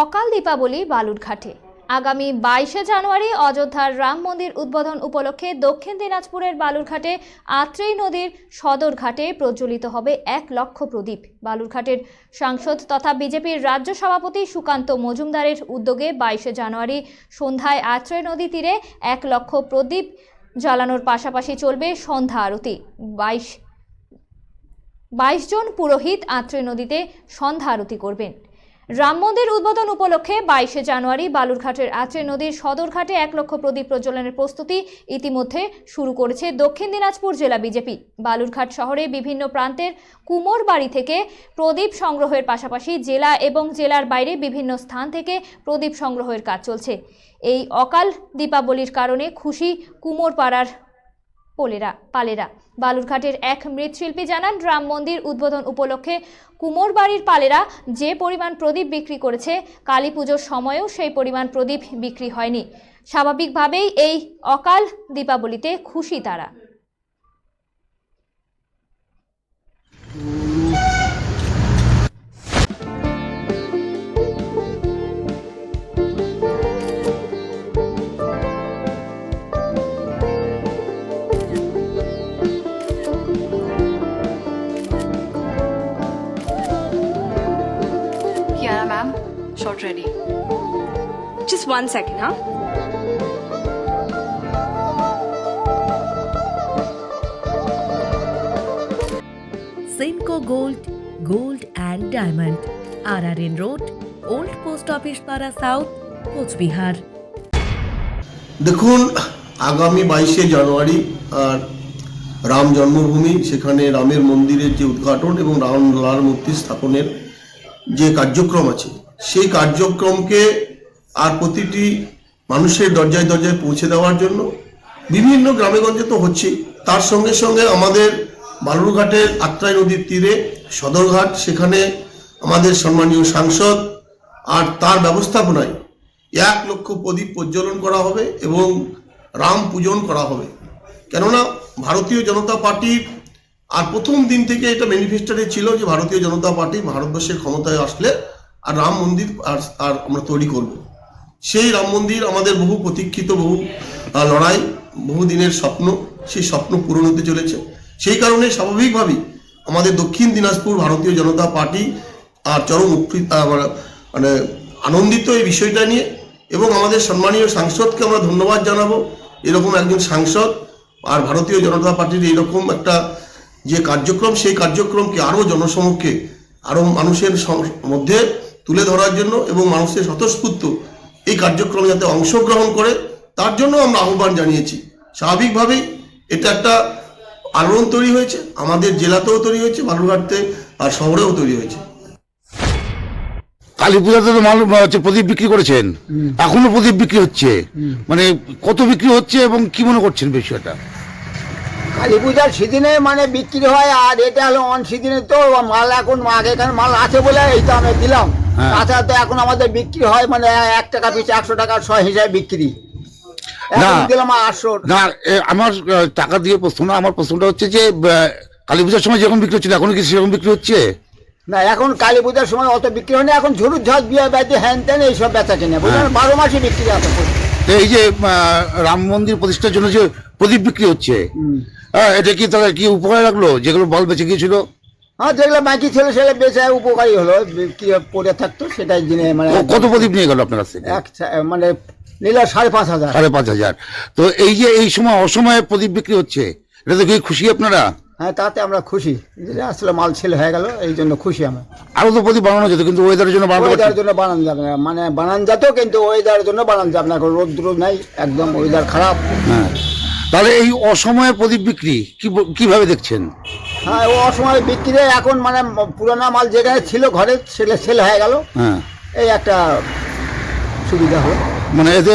অকাল দীপাবলি বালুরঘাটে। আগামী বাইশে জানুয়ারি অযোধ্যার রাম মন্দির উদ্বোধন উপলক্ষে দক্ষিণ দিনাজপুরের বালুরঘাটে আত্রেই নদীর সদর ঘাটে প্রজ্বলিত হবে এক লক্ষ প্রদীপ। বালুরঘাটের সাংসদ তথা বিজেপির রাজ্য সভাপতি সুকান্ত মজুমদারের উদ্যোগে বাইশে জানুয়ারি সন্ধ্যায় আত্রেয় নদী তীরে এক লক্ষ প্রদীপ জ্বালানোর পাশাপাশি চলবে সন্ধ্যা আরতি। বাইশ বাইশ জন পুরোহিত আত্রেয় নদীতে সন্ধ্যা আরতি করবেন। রাম মন্দির উদ্বোধন উপলক্ষে বাইশে জানুয়ারি বালুরঘাটের আত্রে নদীর সদরঘাটে এক লক্ষ প্রদীপ প্রজ্বলনের প্রস্তুতি ইতিমধ্যে শুরু করেছে দক্ষিণ দিনাজপুর জেলা বিজেপি। বালুরঘাট শহরে বিভিন্ন প্রান্তের কুমোর বাড়ি থেকে প্রদীপ সংগ্রহের পাশাপাশি জেলা এবং জেলার বাইরে বিভিন্ন স্থান থেকে প্রদীপ সংগ্রহের কাজ চলছে। এই অকাল দীপাবলির কারণে খুশি কুমোর পাড়ার পোলেরা, পালেরা। বালুরঘাটের এক মৃৎশিল্পী জানান, রাম মন্দির উদ্বোধন উপলক্ষে কুমোরবাড়ির পালেরা যে পরিমাণ প্রদীপ বিক্রি করেছে, কালী পুজোর সময়েও সেই পরিমাণ প্রদীপ বিক্রি হয়নি। স্বাভাবিকভাবেই এই অকাল দীপাবলিতে খুশি তারা। Ma'am, shot ready. Just one second, huh? Simco Gold, Gold and Diamond, RRN Road, Old Post Office Para South, Cooch Behar দেখুন আগামী বাইশে জানুয়ারি আর রাম জন্মভূমি সেখানে রামের মন্দিরের যে উদ্ঘাটন এবং রাম লালার মূর্তি স্থাপনের যে কার্যক্রম আছে সেই কার্যক্রমকে আর প্রতিটি মানুষের দরজায় দরজায় পৌঁছে দেওয়ার জন্য বিভিন্ন গ্রামেগঞ্জে তো হচ্ছেই তার সঙ্গে সঙ্গে আমাদের বালুরঘাটের আত্রাই নদীর তীরে সদরঘাট, সেখানে আমাদের সম্মানীয় সাংসদ আর তার ব্যবস্থাপনায় এক লক্ষ প্রদীপ প্রজ্বলন করা হবে এবং রাম পূজন করা হবে। কেননা ভারতীয় জনতা পার্টির আর প্রথম দিন থেকে এটা ম্যানিফেস্টারে ছিল যে ভারতীয় জনতা পার্টি ভারতবর্ষের ক্ষমতায় আসলে আর রাম মন্দির আর আর আমরা তৈরি করব। সেই রাম মন্দির আমাদের বহু প্রতীক্ষিত, বহু লড়াই, বহু দিনের স্বপ্ন, সেই স্বপ্ন পূরণ হতে চলেছে। সেই কারণে স্বাভাবিকভাবেই আমাদের দক্ষিণ দিনাজপুর ভারতীয় জনতা পার্টি আর চরম উৎকৃত মানে আনন্দিত এই বিষয়টা নিয়ে এবং আমাদের সম্মানীয় সাংসদকে আমরা ধন্যবাদ জানাব। এরকম একজন সাংসদ আর ভারতীয় জনতা পার্টির এরকম একটা যে কার্যক্রম, সেই কার্যক্রমকে আরও জনসমক্ষে, আরও মানুষের মধ্যে তুলে ধরার জন্য এবং মানুষের স্বতঃস্ফূর্ত এই কার্যক্রমে যাতে অংশগ্রহণ করে তার জন্য আমরা আহ্বান জানিয়েছি। স্বাভাবিকভাবেই এটা একটা আলোড়ন তৈরি হয়েছে আমাদের জেলাতেও তৈরি হয়েছে বালুরঘাটতে আর শহরেও তৈরি হয়েছে। কালী পূজাতে তো মানুষ হচ্ছে প্রদীপ বিক্রি করেছেন। এখনও প্রদীপ বিক্রি হচ্ছে। মানে কত বিক্রি হচ্ছে এবং কি মনে করছেন বিষয়টা? কালী পূজার সিজনে মানে বিক্রি হয় আর এটা হলো অন সিজনে তো মাল এখন আগেকার মাল আছে বলে এইটা আমি দিলাম। তাছাড়া তো এখন আমাদের বিক্রি হয় মানে এক টাকা পিছু একশো টাকা ছয় হিসাবে বিক্রি। না। আমার টাকা দিয়ে প্রশ্ন না আমার প্রশ্নটা হচ্ছে যে কালী পূজার সময় যেরকম বিক্রি হচ্ছিল এখনও কি সেরকম বিক্রি হচ্ছে? না এখন কালী পূজার সময় অত বিক্রি হয় না এখন ঝুরুর ঝাঁজ বিয়ে ব্যাধি হ্যান ত্যান এইসব বেচা কিনে। বুঝলেন? হ্যাঁ। বারো মাসে বিক্রি আছে। এই যে রাম মন্দির প্রতিষ্ঠার জন্য যে প্রদীপ বিক্রি হচ্ছে হ্যাঁ, এটা কি তাহলে কি উপকার লাগল? যেগুলো বল বেঁচে গিয়েছিল? হ্যাঁ যেগুলো বাকি ছেলে ছেলে বেচে উপকারী হলো কি পড়ে থাকতো সেটাই জিনে মানে কত প্রদীপ নিয়ে গেল আপনার কাছ? থেকে এক মানে নিল সাড়ে পাঁচ হাজার। সাড়ে পাঁচ হাজার। তো এই যে এই সময় অসময়ে প্রদীপ বিক্রি হচ্ছে এটা তো কি খুশি আপনারা? হ্যাঁ তাতে আমরা খুশি। আসলে মাল ছেলে হয়ে গেল এই জন্য খুশি আমরা। আরও তো প্রদীপ বানানো যেত কিন্তু ওয়েদারের জন্য বানানো ওয়েদারের জন্য বানানো যাবে না। মানে বানান যেত কিন্তু ওয়েদারের জন্য বানানো যাবে না। এখন রোদ্র নাই একদম ওয়েদার খারাপ। হ্যাঁ। তাহলে এই অসময়ে প্রদীপ বিক্রি কি কীভাবে দেখছেন? হ্যাঁ ও অসময়ে বিক্রি এখন মানে পুরোনো মাল যেখানে ছিল ঘরে ছেলে ছেলে হয়ে গেল। হ্যাঁ। এই একটা সুবিধা হলো। মানে এতে